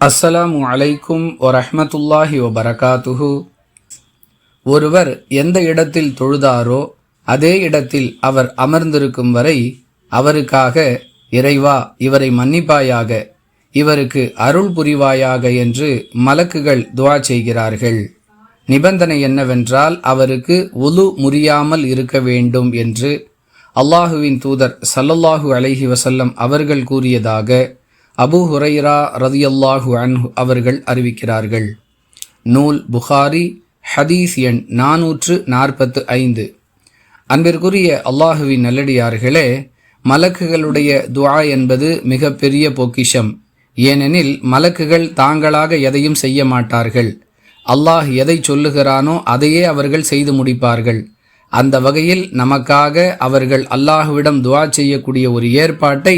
அஸ்ஸலாமு அலைக்கும் வரஹ்மத்துல்லாஹி வபரகாத்துஹு. ஒருவர் எந்த இடத்தில் தொழுதாரோ அதே இடத்தில் அவர் அமர்ந்திருக்கும் வரை அவருக்காக இறைவா இவரை மன்னிப்பாயாக இவருக்கு அருள் புரிவாயாக என்று மலக்குகள் துவா செய்கிறார்கள். நிபந்தனை என்னவென்றால் அவருக்கு உலு முறியாமல் இருக்க வேண்டும் என்று அல்லாஹுவின் தூதர் சல்லல்லாஹு அலைஹி வசல்லம் அவர்கள் கூறியதாக அபு ஹுரைரா ரதியல்லாஹு அன்ஹு அவர்கள் அறிவிக்கிறார்கள். நூல் புகாரி ஹதீஸ் எண் நாநூற்று நாற்பத்து ஐந்து. அன்பிற்குரிய அல்லாஹுவின் நல்லடியார்களே மலக்குகளுடைய துவா என்பது மிகப்பெரிய பொக்கிஷம். ஏனெனில் மலக்குகள் தாங்களாக எதையும் செய்ய மாட்டார்கள். அல்லாஹ் எதை சொல்லுகிறானோ அதையே அவர்கள் செய்து முடிப்பார்கள். அந்த வகையில் நமக்காக அவர்கள் அல்லாஹுவிடம் துவா செய்யக்கூடிய ஒரு ஏற்பாட்டை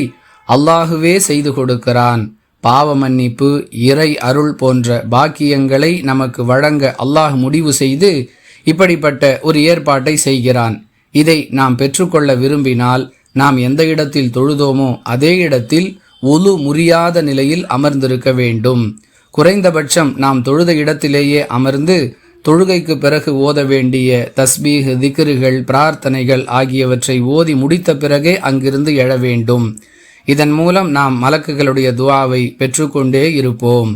அல்லாஹுவே செய்து கொடுக்கிறான். பாவ மன்னிப்பு இறை அருள் போன்ற பாக்கியங்களை நமக்கு வழங்க அல்லாஹ் முடிவு செய்து இப்படிப்பட்ட ஒரு ஏற்பாட்டை செய்கிறான். இதை நாம் பெற்றுக்கொள்ள விரும்பினால் நாம் எந்த இடத்தில் தொழுதோமோ அதே இடத்தில் உலு முறியாத நிலையில் அமர்ந்திருக்க வேண்டும். குறைந்தபட்சம் நாம் தொழுத இடத்திலேயே அமர்ந்து தொழுகைக்கு பிறகு ஓத வேண்டிய தஸ்பீஹ் திக்ருகள் பிரார்த்தனைகள் ஆகியவற்றை ஓதி முடித்த பிறகே அங்கிருந்து எழ வேண்டும். இதன் மூலம் நாம் மலக்குகளுடைய துவாவை பெற்றுக்கொண்டே இருப்போம்.